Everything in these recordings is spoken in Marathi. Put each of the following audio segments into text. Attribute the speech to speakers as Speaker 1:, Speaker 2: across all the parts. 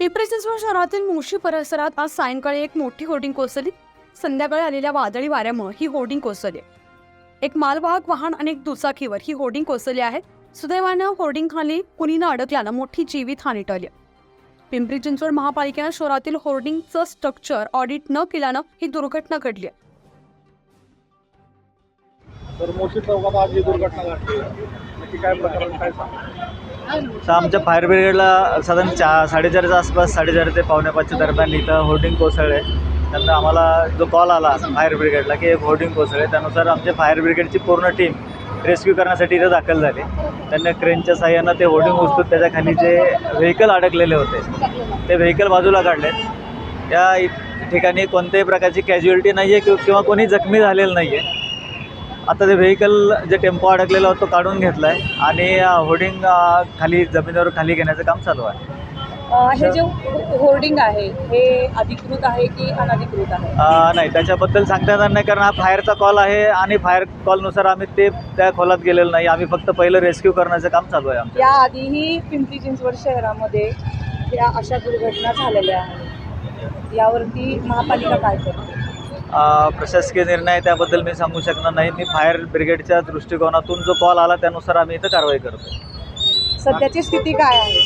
Speaker 1: पिंपरी चिंचवड शहरातील मुळशी परिसरात आज सायंकाळी एक मोठी होर्डिंग कोसळली. संध्याकाळी आलेल्या वादळी वाऱ्यामुळे ही होर्डिंग कोसळली. एक मालवाहक वाहन आणि एक दुचाकीवर ही होर्डिंग कोसळली आहे. सुदैवानं होर्डिंग खाली अडकल्यानं मोठी जीवित हानी टळली. पिंपरी चिंचवड महापालिकेनं शहरातील होर्डिंगचं स्ट्रक्चर ऑडिट न केल्यानं ही दुर्घटना घडली आहे.
Speaker 2: तर मोठी चौकात आज ही दुर्घटना घडली काय प्रकरण काय सांग
Speaker 3: तर आमच्या फायर ब्रिगेडला साधारण चा साडेचारच्या आसपास साडेचार ते पावणे पाचच्या दरम्यान इथं होर्डिंग कोसळले. त्यानंतर आम्हाला जो कॉल आला फायर ब्रिगेडला की एक होर्डिंग कोसळले. त्यानुसार आमच्या फायर ब्रिगेडची पूर्ण टीम रेस्क्यू करण्यासाठी इथं दाखल झाली. त्यांना क्रेनच्या साह्यानं ते होर्डिंग उचलून त्याच्याखाली जे व्हेकल अडकलेले होते ते व्हेकल बाजूला काढले या ठिकाणी कोणत्याही प्रकारची कॅज्युअलिटी नाही आहे किंवा कोणी जखमी झालेलं नाही आहे आता ते व्हेकल जे टेम्पो अडकलेला होता तो काढून घेतला आहे आणि होर्डिंग खाली जमिनीवर खाली घेण्याचं काम चालू आहे.
Speaker 4: हे जे होर्डिंग आहे हे अधिकृत आहे की अनधिकृत आहे?
Speaker 3: नाही त्याच्याबद्दल सांगता येणार नाही कारण हा फायरचा कॉल आहे आणि फायर कॉलनुसार आम्ही ते त्या खोलात गेलेलो नाही. आम्ही फक्त पहिलं रेस्क्यू करण्याचं काम चालू आहे आमचं.
Speaker 4: या आधीही पिंपरी चिंचवड शहरामध्ये या अशा दुर्घटना झालेल्या आहेत. यावरती महापालिका काय करते?
Speaker 3: प्रशासकीय निर्णय आहे, त्याबद्दल मी सांगू शकणार नाही. मी फायर ब्रिगेडच्या दृष्टिकोनातून जो कॉल आला त्यानुसार आम्ही इथं कारवाई करतो.
Speaker 4: सध्याची स्थिती काय आहे?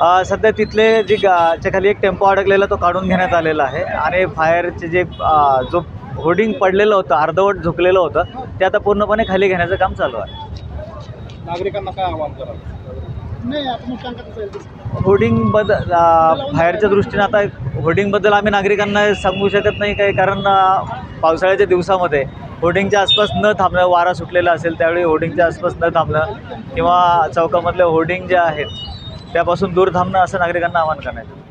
Speaker 3: अ, सध्या तिथले जी गा च्या खाली एक टेम्पो अडकलेला तो काढून घेण्यात आलेला आहे. आणि फायरचे जे जो होर्डिंग पडलेलं होतं अर्धवट झुकलेलं होतं ते आता पूर्णपणे खाली घेण्याचं काम चालू आहे.
Speaker 2: नागरिकांना काय आवाहन कराल?
Speaker 3: होर्डिंग बदल बाहेरच्या दृष्टीने आता होर्डिंगबद्दल आम्ही नागरिकांना सांगू शकत नाही काही कारण पावसाळ्याच्या दिवसामध्ये होर्डिंगच्या आसपास न थांबणं वारा सुटलेला असेल त्यावेळी होर्डिंगच्या आसपास न थांबणं किंवा चौकामधले होर्डिंग जे आहेत त्यापासून दूर थांबणं असं नागरिकांना आवाहन करण्यात येतं.